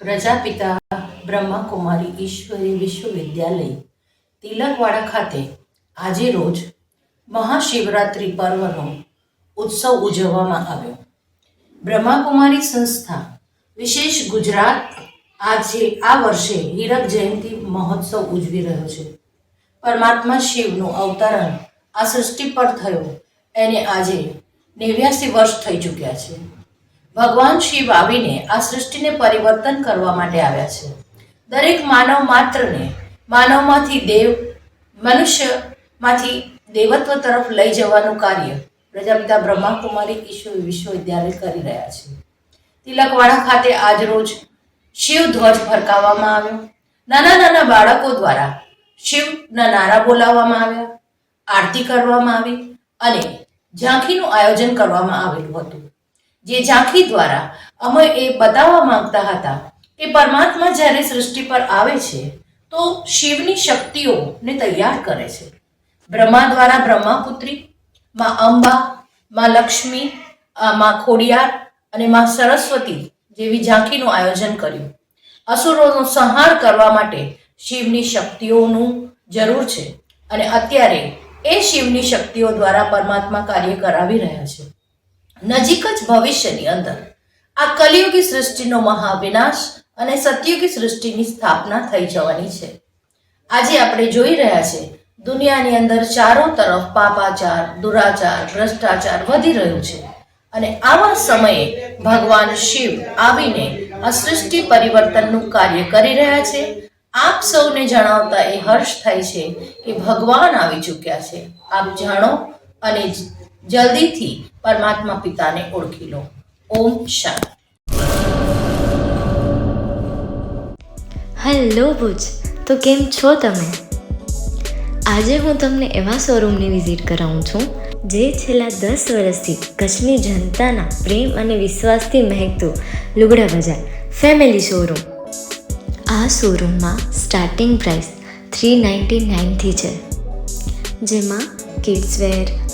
પ્રજાપિતા બ્રહ્માકુમારી ઈશ્વરી વિશ્વવિદ્યાલય, તિલકવાડા ખાતે આજે રોજ મહાશિવરાત્રિ પર્વનો ઉત્સવ ઉજવવામાં આવ્યો. બ્રહ્માકુમારી સંસ્થા, વિશેષ ગુજરાત, આજે આ વર્ષે હીરક જયંતિ મહોત્સવ ઉજવી રહ્યો છે. પરમાત્મા શિવનું અવતરણ આ સૃષ્ટિ પર થયું, એને આજે નેવ્યાસી વર્ષ થઈ ચૂક્યા છે. ભગવાન શિવ આવીને આ સૃષ્ટિને પરિવર્તન કરવા માટે આવ્યા છે. દરેક માનવ માત્રને માનવમાંથી દેવ, મનુષ્યમાંથી દેવત્વ તરફ લઈ જવાનું કાર્ય પ્રજાપિતા બ્રહ્માકુમારી કિશોર વિશ્વવિદ્યાલય કરી રહ્યા છે. તિલકવાડા ખાતે આજરોજ શિવ ધ્વજ ફરકાવવામાં આવ્યો. નાના નાના બાળકો દ્વારા શિવના નારા બોલાવવામાં આવ્યા, આરતી કરવામાં આવી અને ઝાંખીનું આયોજન કરવામાં આવેલું હતું. જે ઝાંખી દ્વારા અમે એ બતાવવા માંગતા હતા કે પરમાત્મા જ્યારે સૃષ્ટિ પર આવે છે, તો શિવની શક્તિઓને તૈયાર કરે છે. બ્રહ્મા દ્વારા બ્રહ્માપુત્રી, માં અંબા, માં લક્ષ્મી માં ખોડિયાર અને માં સરસ્વતી જેવી ઝાંખીનું આયોજન કર્યું. અસુરોનો સંહાર કરવા માટે શિવની શક્તિઓનું જરૂર છે અને અત્યારે એ શિવની શક્તિઓ દ્વારા પરમાત્મા કાર્ય કરાવી રહ્યા છે. નજીક જ ભવિષ્યની અંદર. આ કલિયુગી સૃષ્ટિનો મહાવિનાશ અને સતયુગી સૃષ્ટિની સ્થાપના થઈ જવાની છે. આજે આપણે જોઈ રહ્યા છે, દુનિયાની અંદર ચારો તરફ પાપાચાર, દુરાચાર, ભ્રષ્ટાચાર વધી રહ્યું છે અને આવા સમયે ભગવાન શિવ આવીને આ સૃષ્ટિ પરિવર્તનનું કાર્ય કરી રહ્યા છે. આપ સૌને જણાવતા એ હર્ષ થાય છે કે ભગવાન આવી ચૂક્યા છે. આપ જાણો અને જલ્દીથી પરમાત્મા પિતાને ઓળખી લો. ઓમ શાંતિ. હેલો ભુજ, તો કેમ છો તમે? આજે હું તમને એવા શોરૂમની વિઝિટ કરાવું છું, જે છેલ્લા દસ વર્ષથી કચ્છની જનતાના પ્રેમ અને વિશ્વાસથી મહેકતું લુગડા બજાર ફેમિલી શોરૂમ. આ શોરૂમમાં સ્ટાર્ટિંગ પ્રાઇસ થ્રી નાઇન્ટી નાઇનથી છે. જેમાં kids wear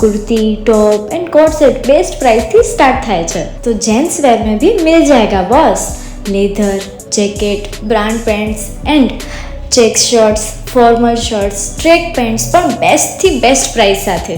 kurti top and coat set best price थी स्टार्ट થાય છે तो जेंट्स वेयर में भी मिल जाएगा boss leather jacket brand pants and check shirts formal shirts track pants પણ બેસ્ટથી બેસ્ટ પ્રાઇસ સાથે